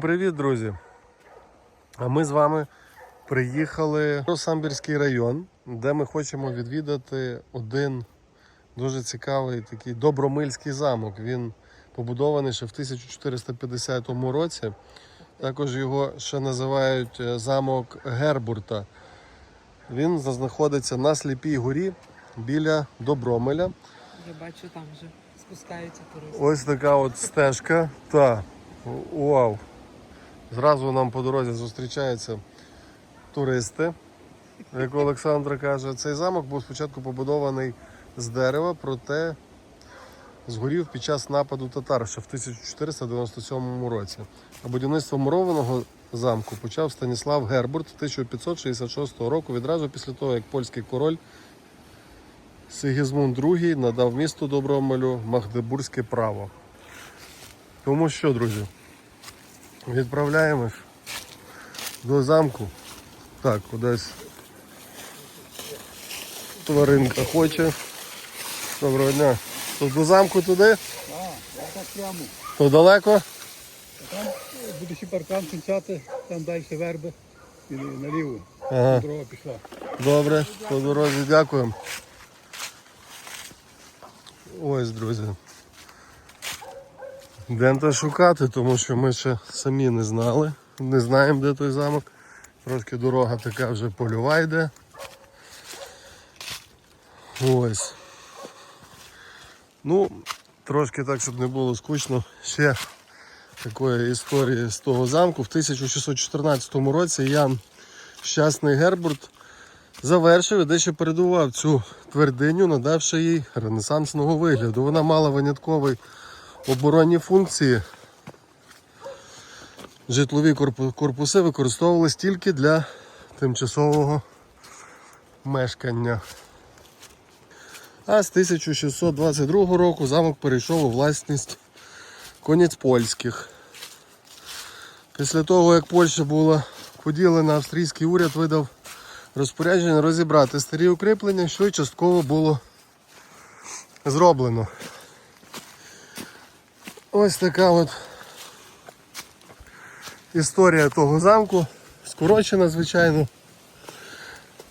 Привіт, друзі! А ми з вами приїхали в Самбірський район, де ми хочемо відвідати один дуже цікавий такий добромильський замок. Він побудований ще в 1450 році. Також його ще називають е, замок Гербурта. Він знаходиться на сліпій горі біля Добромеля. Вже бачу, там вже спускаються туристи. Ось така от стежка. Та, вау. Зразу нам по дорозі зустрічаються туристи. Як Олександра каже, цей замок був спочатку побудований з дерева, проте згорів під час нападу татар ще в 1497 році. А будівництво мурованого замку почав Станіслав Гербурт 1566 року, відразу після того, як польський король Сигізмунд II надав місту Добромелю Магдебурзьке право. Тому що, друзі, відправляємось до замку. Так, кудись тваринка хоче. Доброго дня. Тут до замку туди? Я так прямо. То далеко? Там буде ще паркан кінчати, там далі верби і наліво. Ага. Дорога пішла. Добре, по дорозі дякуємо. Ось, друзі. Йдемо шукати, тому що ми ще самі не знали. Не знаємо, де той замок. Трошки дорога така вже польова йде. Ось. Ну, трошки так, щоб не було скучно, ще такої історії з того замку. В 1614 році Ян Щасний Гербурт завершив і дещо передував цю твердиню, надавши їй ренесансного вигляду. Вона мала виняткові оборонні функції. Житлові корпуси використовувалися тільки для тимчасового мешкання. А з 1622 року замок перейшов у власність конець польських. Після того, як Польща була поділена, австрійський уряд видав розпорядження розібрати старі укріплення, що й частково було зроблено. Ось така от історія того замку. Скорочена, звичайно.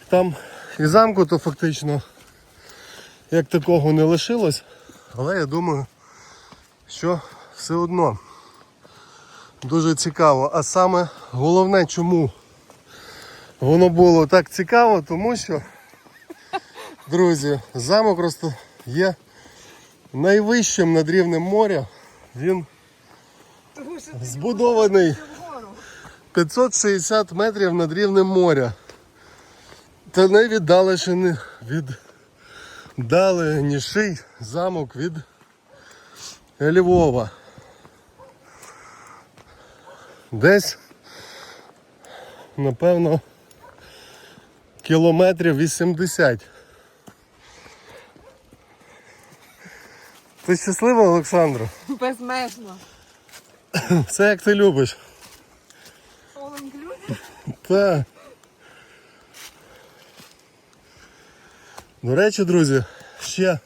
Там і замку то фактично як такого не лишилось, але я думаю, що все одно дуже цікаво. А саме головне, чому воно було так цікаво, тому що, друзі, замок просто є найвищим над рівнем моря. Він збудований 560 метрів над рівнем моря. Та найвіддаленіший від даленіший замок від Львова. Десь, напевно, кілометрів 80. Ти щаслива, Олександро? безмежно. Все як ти любиш. All inclusive. Та. До речі, друзі, ще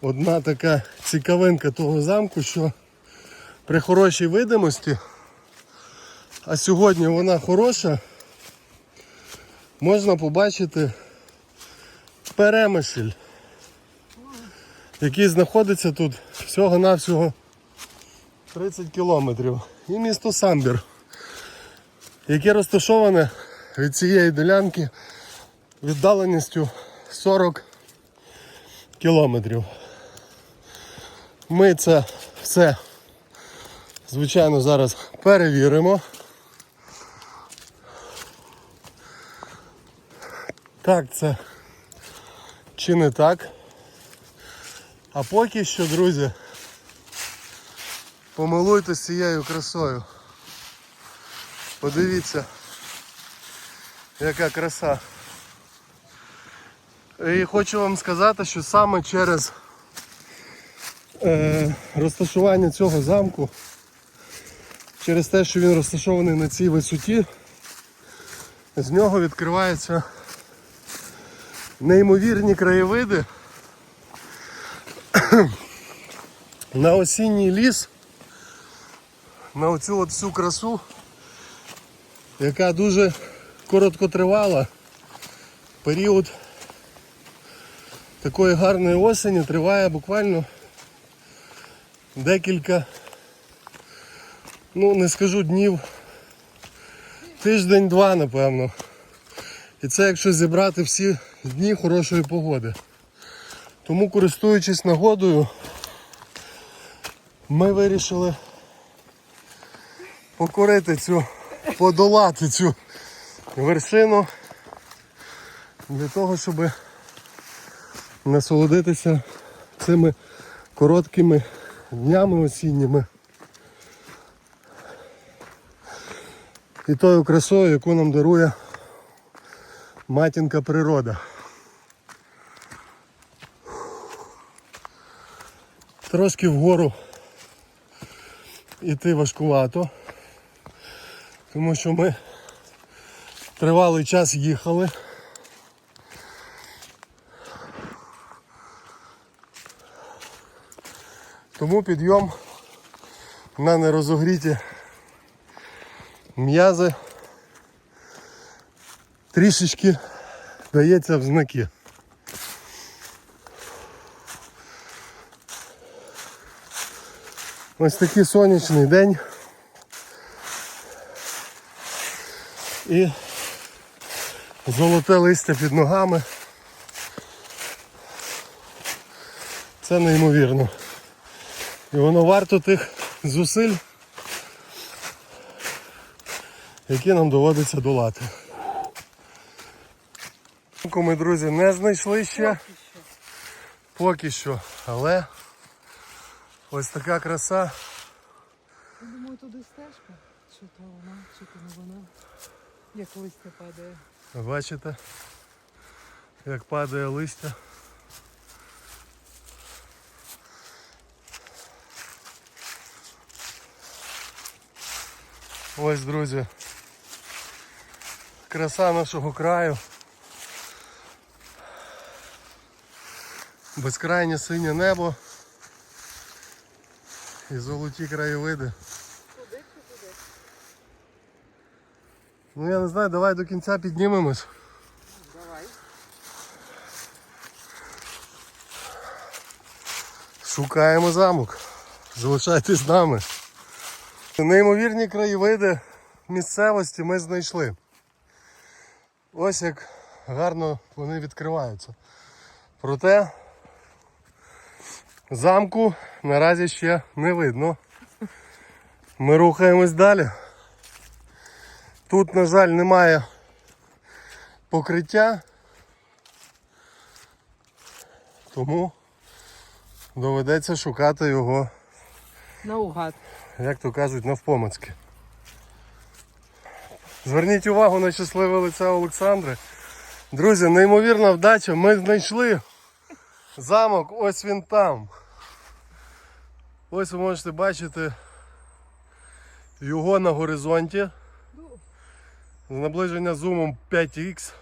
одна така цікавинка того замку, що при хорошій видимості, а сьогодні вона хороша, можна побачити перемишль, який знаходиться тут всього-навсього 30 кілометрів. І місто Самбір яке розташоване від цієї ділянки віддаленістю 40 кілометрів. Ми це все, звичайно, зараз перевіримо. Так це чи не так. А поки що, друзі, помилуйтесь цією красою. Подивіться, яка краса. І хочу вам сказати, що саме через е, розташування цього замку, через те, що він розташований на цій висоті, з нього відкриваються неймовірні краєвиди на осінній ліс на оцю от всю красу, яка дуже коротко тривала. Період такої гарної осені триває буквально декілька, ну не скажу днів, тиждень-два, напевно. І це якщо зібрати всі дні хорошої погоди. Тому користуючись нагодою, ми вирішили покорити цю, подолати цю вершину для того, щоб насолодитися цими короткими днями осінніми. І тою красою, яку нам дарує матінка природа. Трошки вгору іти важкувато, тому що ми тривалий час їхали. Тому підйом на нерозогріті м'язи трішечки дається в знаки. Ось такий сонячний день. І золоте листя під ногами. Це неймовірно. І воно варто тих зусиль, які нам доводиться долати. Ми, друзі, не знайшли ще поки що, але ось така краса. Я думаю, туди стежка. Чи то вона, чи то не вона. Як листя падає. Бачите, як падає листя. Ось, друзі, краса нашого краю. Безкрайнє синє небо і золоті краєвиди. Туди чи туди? Ну я не знаю, давай до кінця піднімемось. Давай. Шукаємо замок. Залишайтесь з нами. Неймовірні краєвиди місцевості ми знайшли. Ось як гарно вони відкриваються. Проте замку наразі ще не видно. Ми рухаємось далі. Тут, на жаль, немає покриття, тому доведеться шукати його, Наугад. як то кажуть, навпомацьки. Зверніть увагу на щасливе лице Олександри. Друзі, неймовірна вдача. Ми знайшли замок, ось він там. Ось ви можете бачити його на горизонті. З наближення зумом 5х.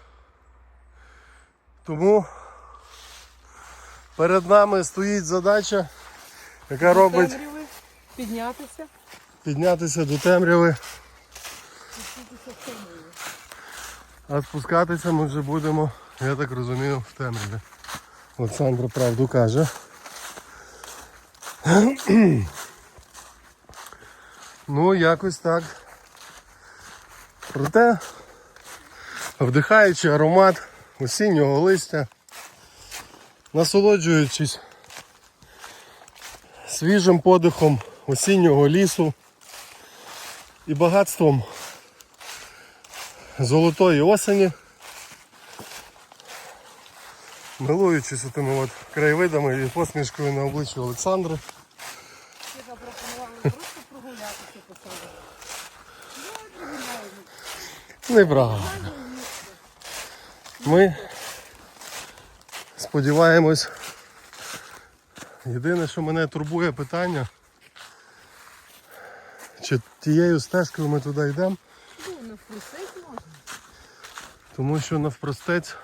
Тому перед нами стоїть задача, яка робить Темряви, Піднятися. піднятися до темряви. А спускатися ми вже будемо, я так розумію, в темряві. Олександр правду каже. ну, якось так. Проте, вдихаючи аромат осіннього листя, насолоджуючись свіжим подихом осіннього лісу і багатством золотої осені, милуючись тими от краєвидами і посмішкою на обличчі Олександри. Я запропонувала просто прогулятися по селу. Неправильно. Ми сподіваємось. Єдине, що мене турбує питання, чи тією стежкою ми туди йдемо, Ну, вкусити можна. тому що навпростець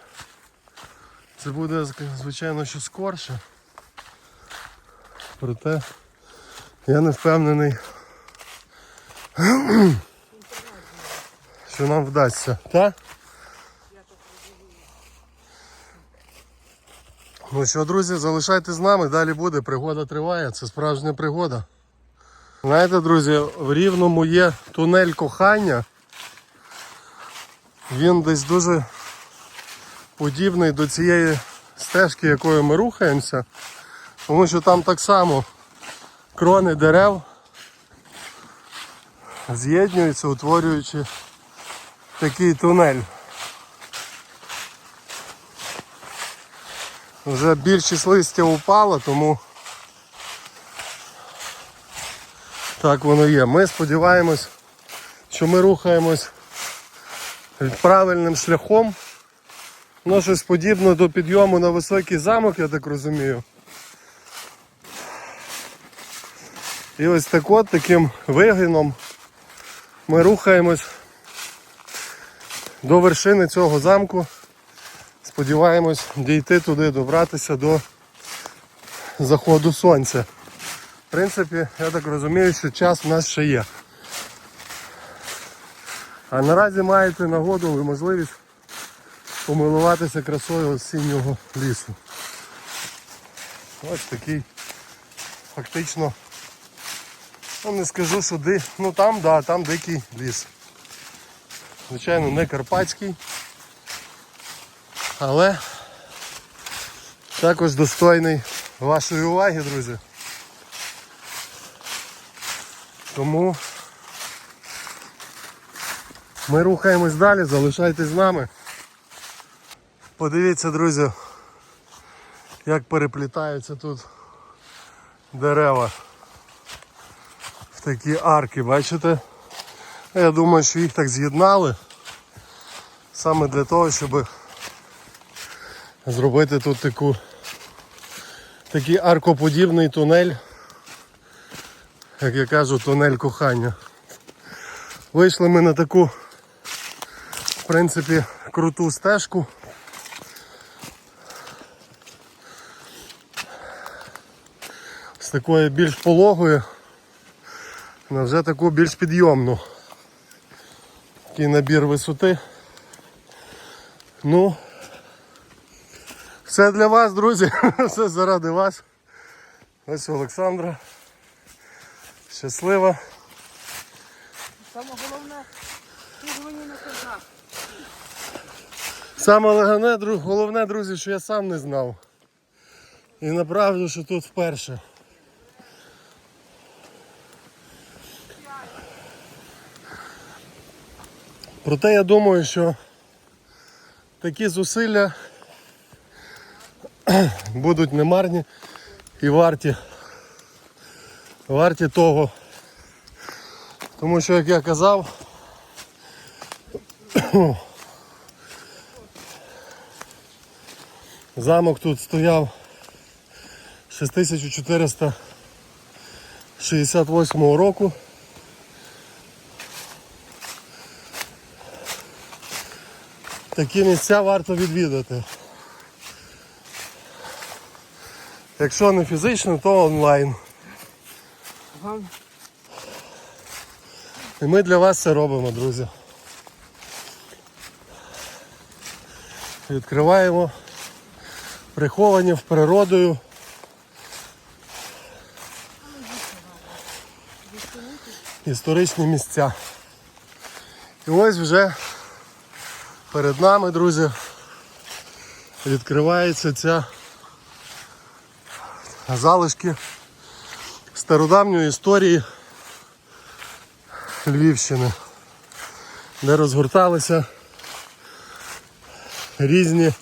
це буде, звичайно, що скорше. Проте я не впевнений, Що нам вдасться, так? Ну що, друзі, залишайтесь з нами, далі буде. Пригода триває, це справжня пригода. Знаєте, друзі, в Рівному є тунель кохання. Він десь дуже подібний до цієї стежки, якою ми рухаємося. Тому що там так само крони дерев з'єднуються, утворюючи такий тунель. Вже більшість листя упало, тому так воно є. Ми сподіваємось, що ми рухаємось правильним шляхом. Ну, щось подібне до підйому на високий замок, я так розумію. І ось так от таким вигином ми рухаємось до вершини цього замку. Сподіваємось дійти туди, добратися до заходу сонця. В принципі, я так розумію, що час в нас ще є. А наразі маєте нагоду і можливість помилуватися красою осіннього лісу. Ось такий фактично, ну не скажу, що ди... ну там, да, там дикий ліс. Звичайно, не карпатський, але також достойний вашої уваги, друзі. Тому ми рухаємось далі, залишайтесь з нами. Подивіться, друзі, як переплітаються тут дерева в такі арки, бачите? Я думаю, що їх так з'єднали саме для того, щоб зробити тут таку такий аркоподібний тунель, як я кажу, тунель кохання. Вийшли ми на таку, в принципі, круту стежку. З такої більш пологої на вже таку більш підйомну. Такий набір висоти. Ну, все для вас, друзі, все заради вас. Ось Олександра. Щаслива. Саме головне, ти мені не казав. Саме головне, друзі, що я сам не знав. І направду, що тут вперше. Проте я думаю, що такі зусилля будуть немарні і варті. Варті того. Тому що, як я казав, Замок тут стояв ще з 1468 року. Такі місця варто відвідати. Якщо не фізично, то онлайн. І ми для вас це робимо, друзі. Відкриваємо приховані в природою. Історичні місця. І ось вже перед нами, друзі, відкривається ця залишки стародавньої історії Львівщини, де розгорталися різні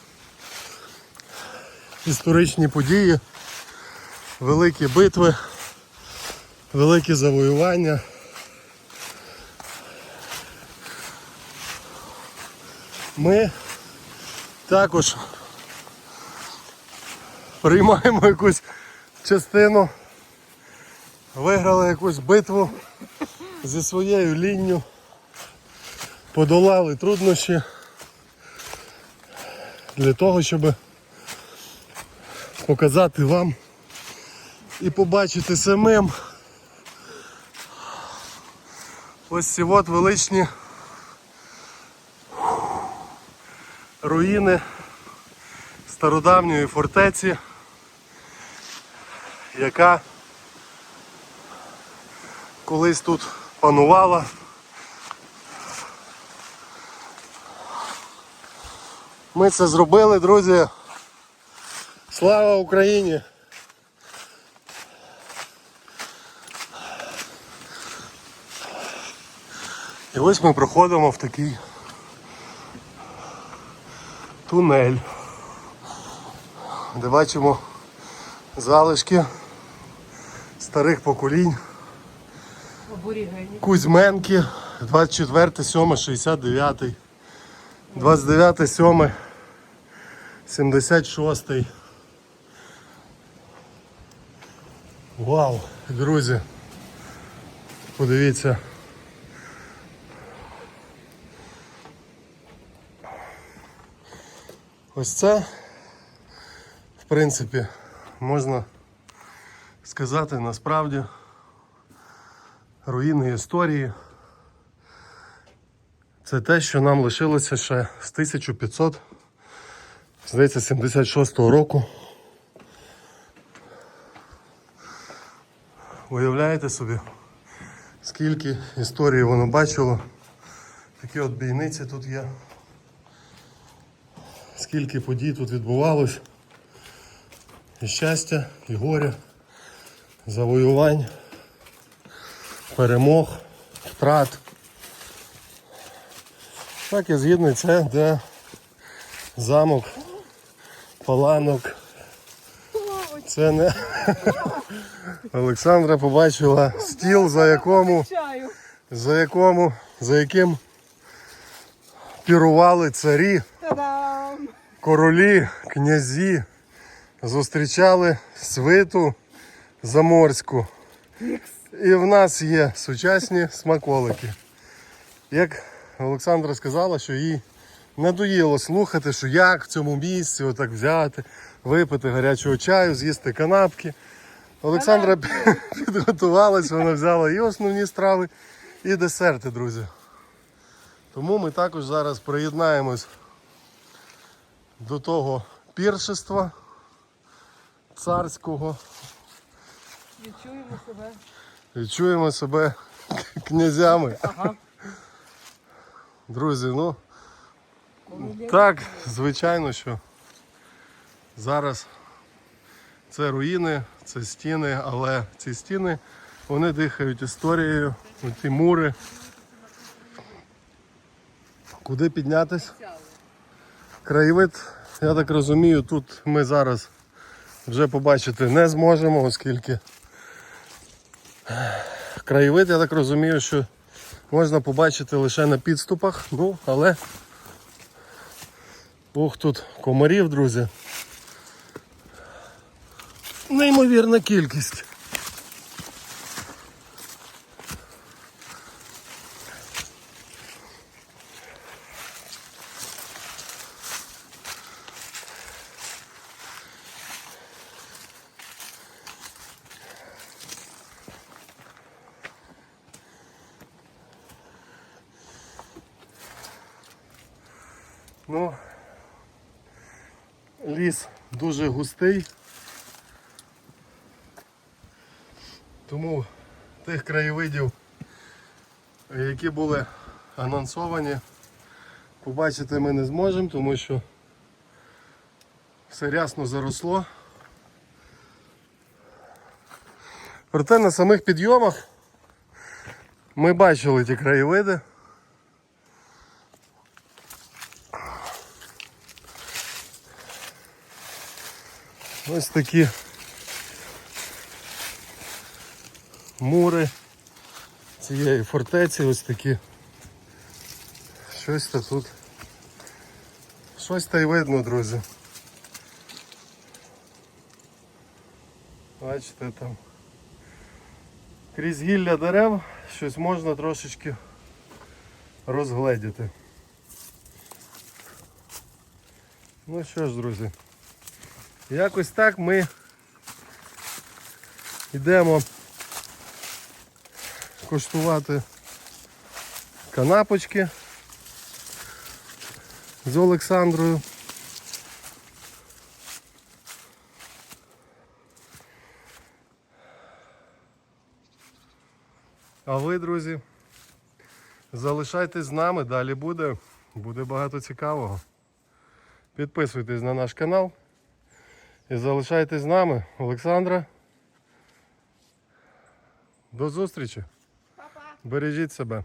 історичні події, великі битви, великі завоювання. Ми також приймаємо якусь частину, виграли якусь битву зі своєю лінню, подолали труднощі для того, щоб показати вам і побачити самим. Ось ці от величні руїни стародавньої фортеці, яка колись тут панувала. Ми це зробили, друзі. Слава Україні! І ось ми проходимо в такий тунель, де бачимо залишки старих поколінь. Кузьменки 24 7 69 29 7 76 Вау, друзі. Подивіться. Ось це, в принципі, можна сказати насправді руїни історії. Це те, що нам лишилося ще з 1500, здається, 76 року. Уявляєте собі, скільки історії воно бачило. Такі от бійниці тут є. Скільки подій тут відбувалось. І щастя, і горя, завоювань, перемог, втрат. Так, я згідний, це де замок, паланок. Це не Олександра побачила стіл, за якому, за якому, за яким пірували царі, Та-дам! Королі, князі, зустрічали свиту заморську. І в нас є сучасні смаколики. Як Олександра сказала, що їй надоїло слухати, що як в цьому місці отак взяти, випити гарячого чаю, з'їсти канапки. Олександра підготувалась, вона взяла і основні страви, і десерти, друзі. Тому ми також зараз приєднаємось до того піршества царського. Відчуємо себе. Відчуємо себе князями. Ага. Друзі, ну так, звичайно, що зараз це руїни, це стіни, але ці стіни вони дихають історією, ці мури. Куди піднятись? Краєвид, я так розумію, тут ми зараз вже побачити не зможемо, оскільки краєвид, я так розумію, що можна побачити лише на підступах, ну, але Ох, тут комарів, друзі. Неймовірна кількість. Ну, ліс дуже густий. Тому тих краєвидів, які були анонсовані, побачити ми не зможемо, тому що все рясно заросло. Проте на самих підйомах ми бачили ті краєвиди. Ось такі мури цієї фортеці, ось такі. Щось то тут. Щось та й видно, друзі. Бачите там. Крізь гілля дерев щось можна трошечки розгледіти. Ну що ж, друзі. Якось так ми йдемо коштувати канапочки з Олександрою. А ви, друзі, залишайтесь з нами, далі буде, буде багато цікавого. Підписуйтесь на наш канал і залишайтесь з нами. Олександра. До зустрічі. Бережіть себе.